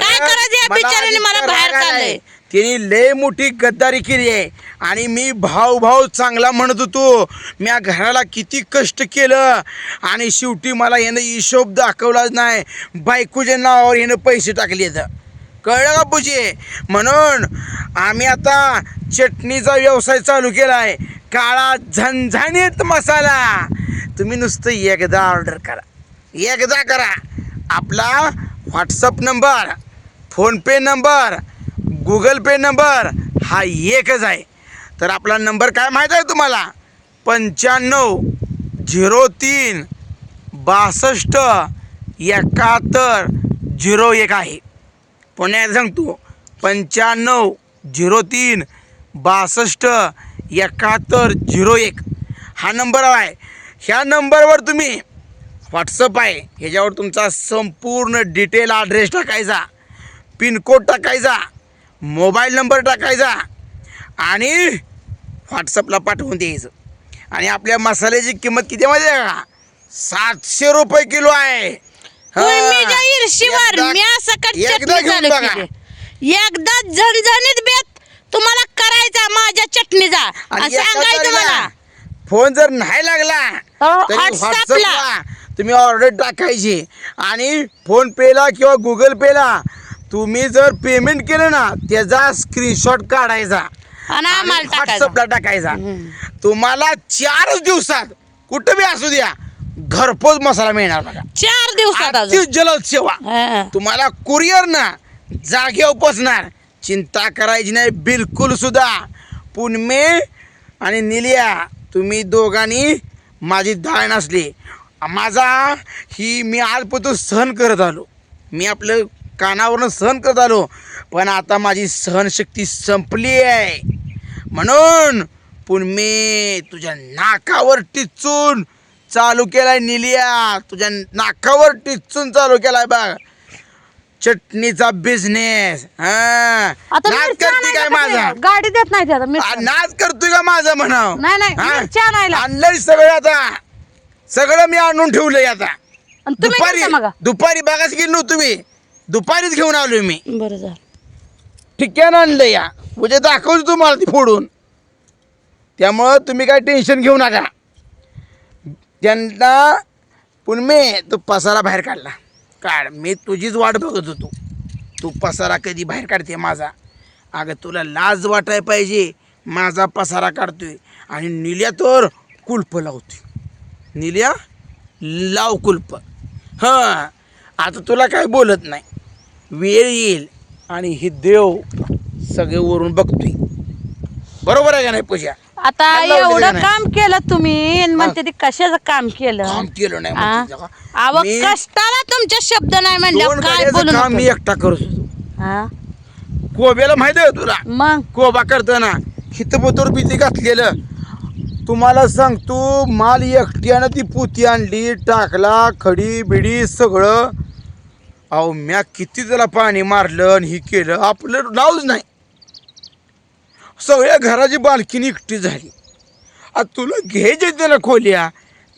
काय करायचं या बिचाऱ्याने मला बाहेर काढलंय? तिने लय मोठी गद्दारी केली आहे. आणि मी भाऊ भाऊ चांगला म्हणत होतो मी या घराला किती कष्ट केलं आणि शेवटी मला यानं हिशोब दाखवलाच नाही. बायकोच्या नावावर यानं पैसे टाकले कळलं का पूजे म्हणून आम्ही आता चटणीचा व्यवसाय चालू केला आहे काळा झणझणीत मसाला. तुम्ही नुसतं एकदा ऑर्डर करा. एकदा करा. आपला WhatsApp number PhonePe number Google Pay number हा एकच आहे. तर आपला नंबर काय माहीत आहे तुम्हाला? पंच्याण्णव झिरो तीन बासष्ट एकाहत्तर झिरो एक आहे. पुण्यात सांगतो पंच्याण्णव झिरो तीन बासष्ट एकाहत्तर झिरो एक. हा नंबर आहे. ह्या नंबरवर तुम्ही व्हॉट्सअप आहे. ह्याच्यावर तुमचा संपूर्ण डिटेल ॲड्रेस टाकायचा. पिनकोड टाकायचा मोबाईल नंबर टाकायचा आणि व्हॉट्सअपला पाठवून द्यायचं. आणि आपल्या मसाल्याची किंमत किती माहिती आहे का? सातशे रुपये किलो आहे. मी एकदा चटणी घेऊन चालू बघा. केली एकदा झणझणीत बेत तुम्हाला करायचा माझ्या चटणीचा. आणि आणि एका सांगायचं तारीला मला. फोन जर नाही लागला हो, तरी. व्हॉट्सअपला तुम्ही ऑर्डर टाकायची. आणि फोन पेला किंवा गुगल पेला तुम्ही जर पेमेंट केलं ना त्याचा स्क्रीनशॉट काढायचा. आणि आम्हाला टाकायचं. व्हॉट्सअपला टाकायचा. तुम्हाला चारच दिवसात कुठं बी असू द्या घरपोच मसाला मिळणार बघा. चार दिवसात अजून. जलद सेवा. हा. तुम्हाला कुरिअर ना जागेवर पोचणार चिंता करायची नाही बिलकुल सुद्धा. पुनमे आणि निलिया तुम्ही दोघांनी माझी धाळ नसली. माझा ही मी आजपर्यंत सहन करत आलो. मी आपलं कानावरनं सहन करत आलो. पण आता माझी सहनशक्ती संपली आहे. म्हणून पुनमे तुझ्या नाकावर टिचून चालू केलाय निलिया. तुझ्या नाकावर टिचून चालू केलाय बघ. चटणीचा बिझनेस आता नाच करते काय माझा? गाडी देत नाही मिरच्या. नाच करतोय का माझा म्हणाव? नाही, नाही, हा? मिरच्या आणायला. आणलंय सगळं आता. सगळं मी आणून ठेवलंय आता. आणि तुम्ही दुपारी मग? दुपारी बघाच गेलो मी दुपारीच घेऊन आलोय मी. बरं झालं. ठिक्यानं आणलं या. म्हणजे दाखवतो तुम्हाला ती फोडून. त्यामुळं तुम्ही काय टेन्शन घेऊ नका. त्यांना पुनमे तू पसारा बाहेर काढला. काढ मी तुझीच वाट बघत होतो. तू पसारा कधी बाहेर काढते माझा? अगं तुला लाज वाटाय पाहिजे. माझा पसारा काढतोय. आणि निल्या तर कुल्प लावतोय. निल्या लाव कुल्प. हां. आता तुला काय बोलत नाही. वेळ येईल आणि ही देव सगळे वरून बघतोय. बरोबर आहे का नाही पूजा? आता का एवढं नाही? काम केलं तुम्ही? आणि म्हणते ते कशाचं काम केलं? काम केलं नाही आ? म्हणते का? अहो मी कष्टाला तुमचे शब्द नाही दोन म्हणल्यावर काय गाड्याचं बोलू काम मी नको. एकटा करत होतो. हा? कोब्याला माहिती आहे तुला? मग? कोबा करताना हितबतोर भीती घातलेलं. तुम्हाला सांगतो माल एकट्यानं ती पोती आणली टाकला खडी बिडी सगळं. अहो म्या किती त्याला पाणी मारलं आणि हे केलं आपलं नावच नाही. सगळ्या घराची बालकीनी एकटी झाली. आता तुला घ्यायचे त्याला खोल्या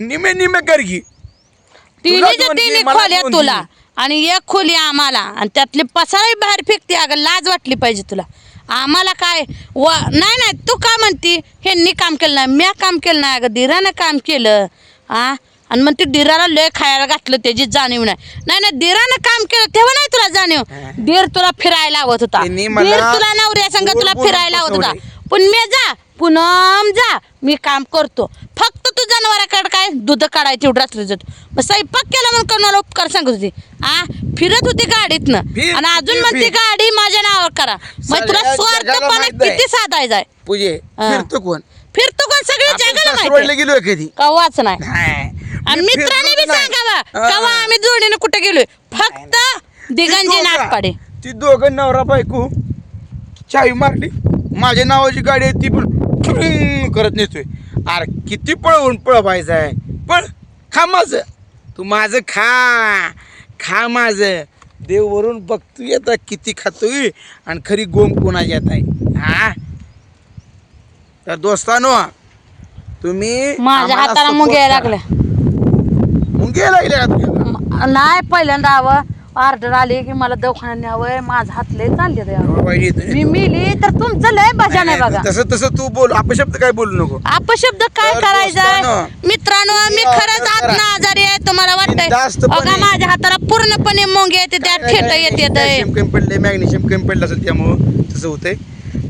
निमे निमे कर घे. खोल्या तुला. आणि एक खोली आम्हाला. आणि त्यातली पसाराही बाहेर फेकते अगं लाज वाटली पाहिजे तुला. आम्हाला काय व नाही नाही तू काय म्हणती? ह्यांनी काम केलं नाही म्या काम केलं नाही अगं दिरानं काम केलं. हा आणि मग ते दिराला लय खायला घातलं त्याची जाणीव नाही. नाही नाही दिरानं काम केलं तेव्हा नाही तुला जाणीव. दीर तुला फिरायला लावत होता. त्यांनी मला दीर तुला नवऱ्या संग गोड तुला बोलून फिरायला लावत होता. पण मी जा पुनम जा मी काम करतो. फक्त तू जनावराकडे काय दूध काढायची एवढं जात मग स्वयंपाक केला म्हणून कोणाला उपकार सांगत होती? आ? फिरत होती गाडीतनं. फिर, आणि अजून फिर, म्हणते फिर. गाडी माझ्या नावावर करा. मग तुला सगळ्या जगाला स्वार्थपणा माहीत आहे. किती साधायचा आहे पूजे हा. फिरतो कोण? फिरतो कोण? आपण जगाला माहिती गेलोय कधी? नाही. नाही. आणि मी मित्राने बी. सांगावा हा. कवा आम्ही जोडीने कुठे गेलोय? फक्त दिगंजी दोघं- नागपाडे. ती दोघं नवरा बायको चावी मारली. माझ्या नावाची गाडी आहे ती पण करत नेतोय. अरे किती पळवून पळवायचं आहे पळ खा माझं. तू माझं खा. खा माझं. देव वरून बघतोय आता किती खातोय आणि खरी गोम कोणाची येत आहे. हा? तर दोस्तानो तुम्ही माझ्या आम्हाला हाताला support मुंग्या करा. लागल्या. नाही पहिल्यांदा हवं ऑर्डर आली की मला दवाखान्यात न्यावं. माझं हात लय चालले मी. मिली तर तुमचं लय भजन आहे नाही, बघा. तसं तसं तू बोल. अपशब्द काय बोलू नको? अपशब्द काय तर दोस्तांनो, मित्रांनो मी खरंच करा. आत्मा आजारी आहे तुम्हाला वाटतंय? बिनधास्तपणे. बघा माझ्या हाताला पूर्णपणे मोंगे येते त्या ठेट येत येत कमी पडले मॅग्नेशियम कमी पडलं असेल त्यामुळं तसं होतंय.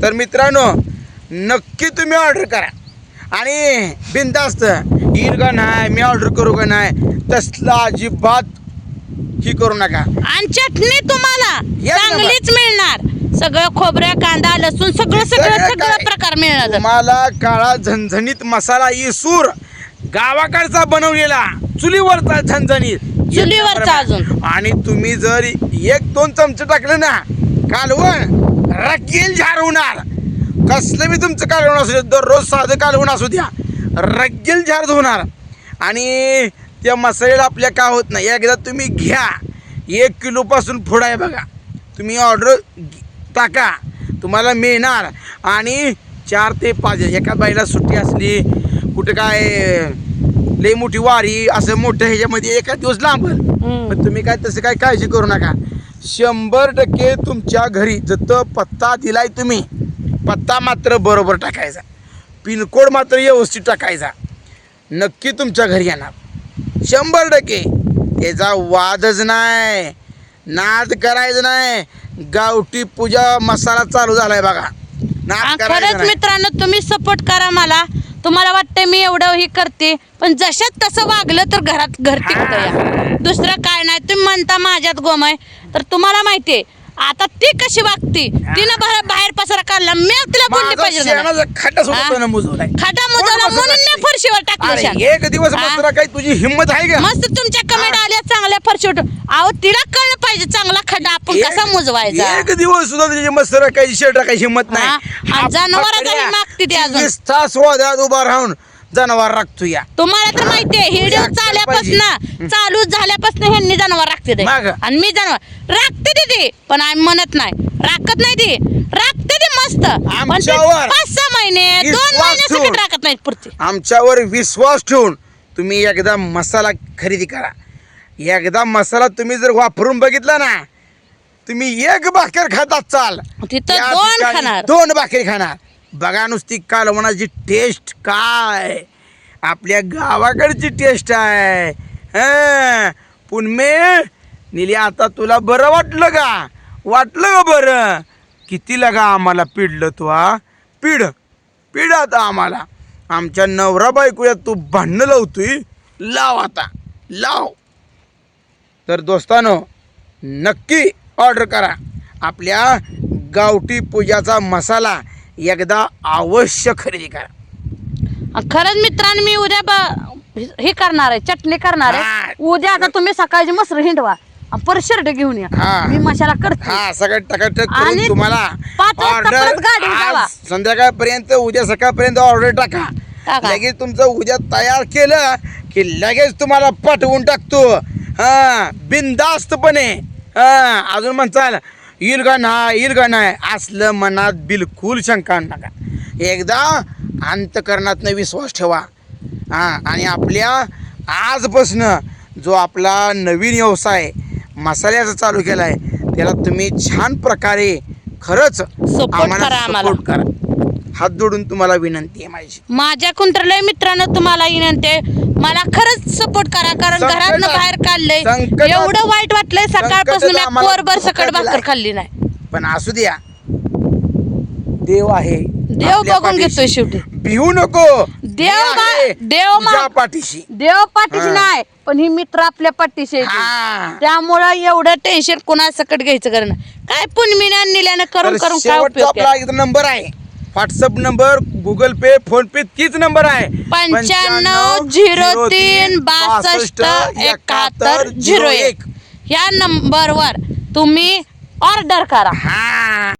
तर मित्रांनो नक्की तुम्ही ऑर्डर करा. आणि बिनधास्त येईल का नाही मी ऑर्डर करू का नाही तसला अजिबात ही करू नका. आणि चटणी तुम्हाला चांगलीच मिळणार. सगळं खोबऱ्या कांदा लसूण सगळं सगळं सगळं काय? प्रकार मिळणार. तुम्हाला काळा झणझणीत मसाला इसूर गावाकडचा बनवलेला चुलीवरचा झणझणीत. चुलीवरचा अजून. आणि तुम्ही जर एक दोन चमचे टाकले ना कालवण रगेल झार होणार. कसलं मी तुमचं कालवण असू द्या दररोज साधं कालवण असू द्या. रगेल झार होणार आणि त्या मसाल्याला आपल्या का होत नाही? एकदा तुम्ही घ्या. एक किलोपासून पुढं आहे बघा. तुम्ही ऑर्डर टाका. तुम्हाला मिळणार. आणि चार ते पाच एका बाईला सुट्टी असली कुठे काय लई मोठी वारी असं मोठं ह्याच्यामध्ये एका दिवस लांबल. पण तुम्ही काय तसं काय काळजी करू नका. शंभर टक्के तुमच्या घरी जतं पत्ता दिलाय तुम्ही पत्ता मात्र बरोबर टाकायचा. पिनकोड मात्र व्यवस्थित टाकायचा. नक्की तुमच्या घरी येणार. शंभर टक्के. त्याचा वादच नाही. नाद करायचं नाही. गावठी पूजा मसाला चालू झालाय बघा. आ, नाद करायचं खरंच नाही. मित्रांनो तुम्ही सपोर्ट करा मला. तुम्हाला वाटतंय मी एवढं ही करते. पण जशात तसं वागलं तर घरात घर टिकतं या? दुसरं काय नाही. तुम्ही म्हणता माझ्यात गोमय. तर तुम्हाला माहितीये आता ती कशी वागती तिनं बाहेर बाहेर पसारा काढला मी तिला बोलली माझा पाहिजे ना. शेणाचा खड्डा हा? मुजवलाय. खड्डा मुजवला म्हणून मी असते? फरशीवर टाकलं अरे. एक दिवस हा? काही तुझी हिंमत आहे का मस्त तुमच्या कमेंट आल्या चांगल्या फरशीवर अहो तिला कळलं पाहिजे चांगला खड्डा आपण एक- कसा मुजवायचा एक दिवस सुद्धा तुझी मसरा काही शेड टाकायची हिंमत हा? नाही आणि जनावराचा बकऱ्या ही मागते ती अजून. चोवीस तास वादळात उभा राहून जनावर राखतो या. तुम्हाला तर माहितीये हिडिओ अक्कल चाल्यापासून चालू झाल्यापासून ह्यांनी जनावर राखते ते. मग? आणि मी जनावर राखते ती ती पण आम्ही म्हणत नाही. राखत नाही ती. राखते ती मस्त. पण ती आमच्यावर पाच सहा महिने दोन विश्वास महिन्यासाठी ठेवून. राखत नाहीत पुरती. आमच्यावर विश्वास ठेवून तुम्ही एकदा मसाला खरेदी करा. एकदा मसाला तुम्ही जर वापरून बघितला ना तुम्ही एक भाकर खातात चाल तिथं या दोन ठिकाणी खाणार. दोन भाकरी खाणार. बघा नुसती कालवणाची टेस्ट काय? आपल्या गावाकडची टेस्ट आहे. हं. पुनमे निली आता तुला बरं वाटलं का? वाटलं का बरं? किती लगा आम्हाला पिडलं तू हा? पिढ पिढ आता आम्हाला. आमच्या नवरा बायकोया तू भांडणं लावतोय. लाव आता. लाव. तर दोस्तानो नक्की ऑर्डर करा. आपल्या गावठी पूजाचा मसाला एकदा अवश्य खरेदी करा खरंच मित्रांनो मी उद्या ब- हे करणार आहे चटणी करणार हा. आहे उद्या आता तुम्ही सकाळची मसर हिंडवा आणि परत शर्ट घेऊन या हा. मी मशाला करते हा सगळं टकाटक आणि करून तुम्हाला पाच वाजता परत गाडी जावा. आज संध्याकाळपर्यंत उद्या सकाळपर्यंत ऑर्डर टाका टाका. लगेच तुमचं उद्या तयार केलं की लगेच तुम्हाला पाठवून टाकतो हा बिनधास्तपणे हा अजून म्हणचाल येईल का नाही येईल का नाही? असलं मनात बिलकुल शंका आणू नका. एकदा अंतकरणातनं विश्वास ठेवा. हा आणि आपल्या आजपासनं जो आपला नवीन व्यवसाय मसाल्याचा चालू केला आहे त्याला तुम्ही छान प्रकारे खरंच आम्हाला. करा. हात जोडून तुम्हाला विनंती आहे माझी. माझ्याकडून तर लय मित्रांनो तुम्हाला विनंती आहे. मला खरंच सपोर्ट करा कारण संकटात- घरातनं बाहेर काढलंय. संकटात- एवढं वाईट वाटलंय सकाळपासून संकटात मी आम्हाला कोरभर धोका भाकर दिलाय. खाल्ली नाही. पण असू द्या. देव आहे. देव आपल्या बघून पाठीशी. घेतोय शेवटी. भिवू नको. देव मी बा- आहे देव मा- तुझ्या पाठीशी. देव पाठीशी हा. नाही पण ही मित्र आपल्या पाठीशी आहेत. हा. त्यामुळं एवढं टेन्शन कोणा सकट घ्यायचं कारण काय निल्यानं करून तर करून काय शेवटचा उपयोग आपला एक नंबर आहे. WhatsApp number Google Pay PhonePe तीच नंबर आहे. पंच्याण्णव झिरो तीन बासष्ट एकाहत्तर झिरो एक. ह्या नंबरवर तुम्ही ऑर्डर करा. हा.